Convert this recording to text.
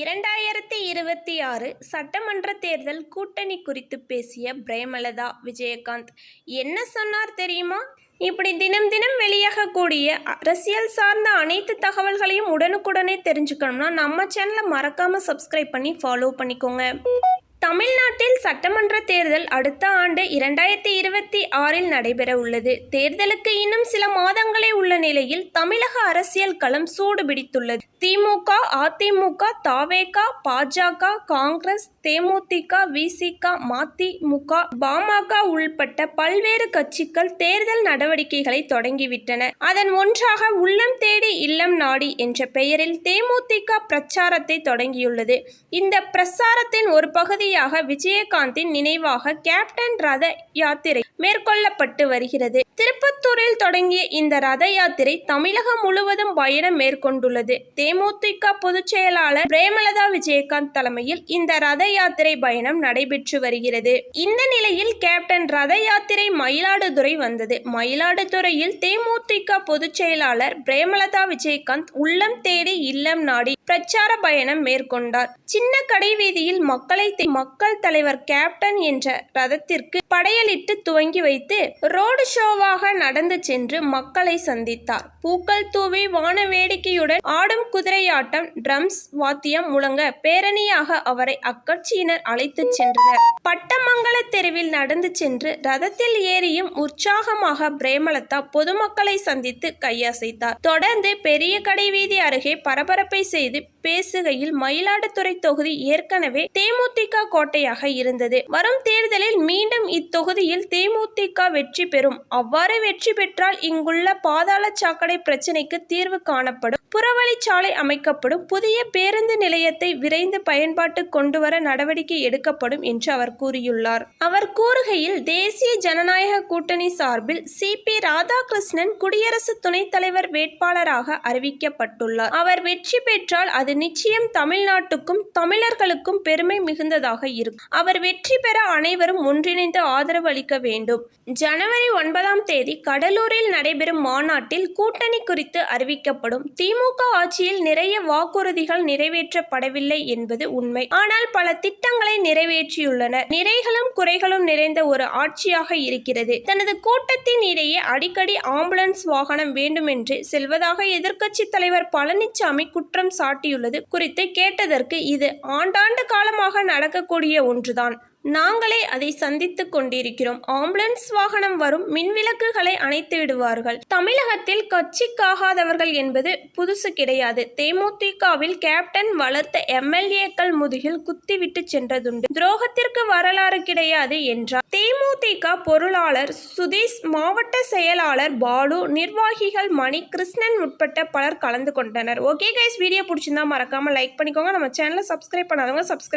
இரண்டாயிரத்தி இருபத்தி ஆறு சட்டமன்ற தேர்தல் கூட்டணி குறித்து பேசிய பிரேமலதா விஜயகாந்த் என்ன சொன்னார் தெரியுமா? இப்படி தினம் தினம் வெளியாகக்கூடிய அரசியல் சார்ந்த அனைத்து தகவல்களையும் உடனுக்குடனே தெரிஞ்சுக்கணும்னா நம்ம சேனலை மறக்காமல் சப்ஸ்கிரைப் பண்ணி ஃபாலோ பண்ணிக்கோங்க. தமிழ்நாட்டில் சட்டமன்ற தேர்தல் அடுத்த ஆண்டு இரண்டாயிரத்தி இருபத்தி ஆறில் நடைபெற உள்ளது தேர்தலுக்கு இன்னும் சில மாதங்களே உள்ள நிலையில் தமிழக அரசியல் களம் சூடு பிடித்துள்ளது திமுக அதிமுக தாவேகா பாஜக காங்கிரஸ் தேமுதிக விசிக மதிமுக பாமக உள்பட்ட பல்வேறு கட்சிகள் தேர்தல் நடவடிக்கைகளை தொடங்கிவிட்டன. அதன் ஒன்றாக உள்ளம் தேடி இல்லம் நாடி என்ற பெயரில் தேமுதிக பிரச்சாரத்தை தொடங்கியுள்ளது. இந்த பிரச்சாரத்தின் ஒரு வழியாக விஜயகாந்தின் நினைவாக கேப்டன் ரத யாத்திரை மேற்கொள்ளப்பட்டு வருகிறது. திருப்பத்தூரில் தொடங்கிய இந்த ரத யாத்திரை தமிழகம் முழுவதும் பயணம் மேற்கொண்டுள்ளது. தேமுதிக பொதுச் செயலாளர் பிரேமலதா விஜயகாந்த் தலைமையில் இந்த ரத யாத்திரை பயணம் நடைபெற்று வருகிறது. இந்த நிலையில் கேப்டன் ரத யாத்திரை மயிலாடுதுறை வந்தது. மயிலாடுதுறையில் தேமுதிக பொதுச் செயலாளர் பிரேமலதா விஜயகாந்த் உள்ளம் தேடி இல்லம் நாடி பிரச்சார பயணம் மேற்கொண்டார். சின்ன கடை வீதியில் மக்களை மக்கள் தலைவர் கேப்டன் என்ற ரதத்திற்கு படையலிட்டு துவங்கி வைத்து ரோடு ஷோவாக நடந்து சென்று மக்களை சந்தித்தார். பூக்கள் தூவி வான வேடிக்கையுடன் ஆடும் குதிரையாட்டம் ட்ரம்ஸ் வாத்தியம் முழங்க பேரணியாக அவரை அக்கட்சியினர் அழைத்துச் சென்றனர். பட்டமங்கல தெருவில் நடந்து சென்று ரதத்தில் ஏறியும் உற்சாகமாக பிரேமலதா பொதுமக்களை சந்தித்து கையசைத்தார். தொடர்ந்து பெரிய கடை வீதி அருகே பரபரப்பை செய்து செய்து பேசுகையில் மயிலாடுதுறை தொகுதி ஏற்கனவே தேமுதிக கோட்டையாக இருந்தது. வரும் தேர்தலில் மீண்டும் இத்தொகுதியில் தேமுதிக வெற்றி பெறும். அவ்வாறு வெற்றி பெற்றால் இங்குள்ள பாதாள சாக்கடை பிரச்சினைக்கு தீர்வு காணப்படும். புறவழிச்சாலை அமைக்கப்படும். புதிய பேருந்து நிலையத்தை விரைந்து பயன்பாட்டு கொண்டு வர நடவடிக்கை எடுக்கப்படும் என்று அவர் கூறியுள்ளார். அவர் கூறுகையில் தேசிய ஜனநாயக கூட்டணி சார்பில் சி. பி. ராதாகிருஷ்ணன் குடியரசு துணைத் தலைவர் வேட்பாளராக அறிவிக்கப்பட்டுள்ளார். அவர் வெற்றி பெற்றால் அது நிச்சயம் தமிழ்நாட்டுக்கும் தமிழர்களுக்கும் பெருமை மிகுந்ததாக இருக்கும். அவர் வெற்றி பெற அனைவரும் ஒன்றிணைந்து ஆதரவு அளிக்க வேண்டும். ஜனவரி ஒன்பதாம் தேதி கடலூரில் நடைபெறும் மாநாட்டில் கூட்டணி குறித்து அறிவிக்கப்படும் திமுக ஆட்சியில் நிறைய வாக்குறுதிகள் நிறைவேற்றப்படவில்லை என்பது உண்மை. ஆனால் பல திட்டங்களை நிறைவேற்றியுள்ளனர் நிறைகளும் குறைகளும் நிறைந்த ஒரு ஆட்சியாக இருக்கிறது. தனது கூட்டத்தின் இடையே அடிக்கடி ஆம்புலன்ஸ் வாகனம் வேண்டுமென்று செல்வதாக எதிர்க்கட்சி தலைவர் பழனிசாமி குற்றம் சாட்டியுள்ளது குறித்து கேட்டதற்கு இது ஆண்டாண்டு காலமாக நடக்கக்கூடிய ஒன்றுதான். நாங்களே அதை சந்தித்துக் கொண்டிருக்கிறோம். ஆம்புலன்ஸ் வாகனம் வரும் மின்விளக்குகளை அணைத்து விடுவார்கள். தமிழகத்தில் கட்சிக்காகாதவர்கள் என்பது புதுசு கிடையாது. தேமுதிகவில் கேப்டன் வளர்த்த எம்எல்ஏக்கள் முதுகில் குத்திவிட்டு சென்றதுண்டு. துரோகத்திற்கு வரலாறு கிடையாது என்றார். தேமுதிக பொருளாளர் சுதீஷ் மாவட்ட செயலாளர் பாலு நிர்வாகிகள் மணி கிருஷ்ணன் உட்பட்ட பலர் கலந்து கொண்டனர். ஓகே கைஸ் வீடியோ பிடிச்சிருந்தா மறக்காம லைக் பண்ணிக்கோங்க. நம்ம சேனலை சப்ஸ்கிரைப் பண்ணாதவங்க சப்ஸ்கிரைப்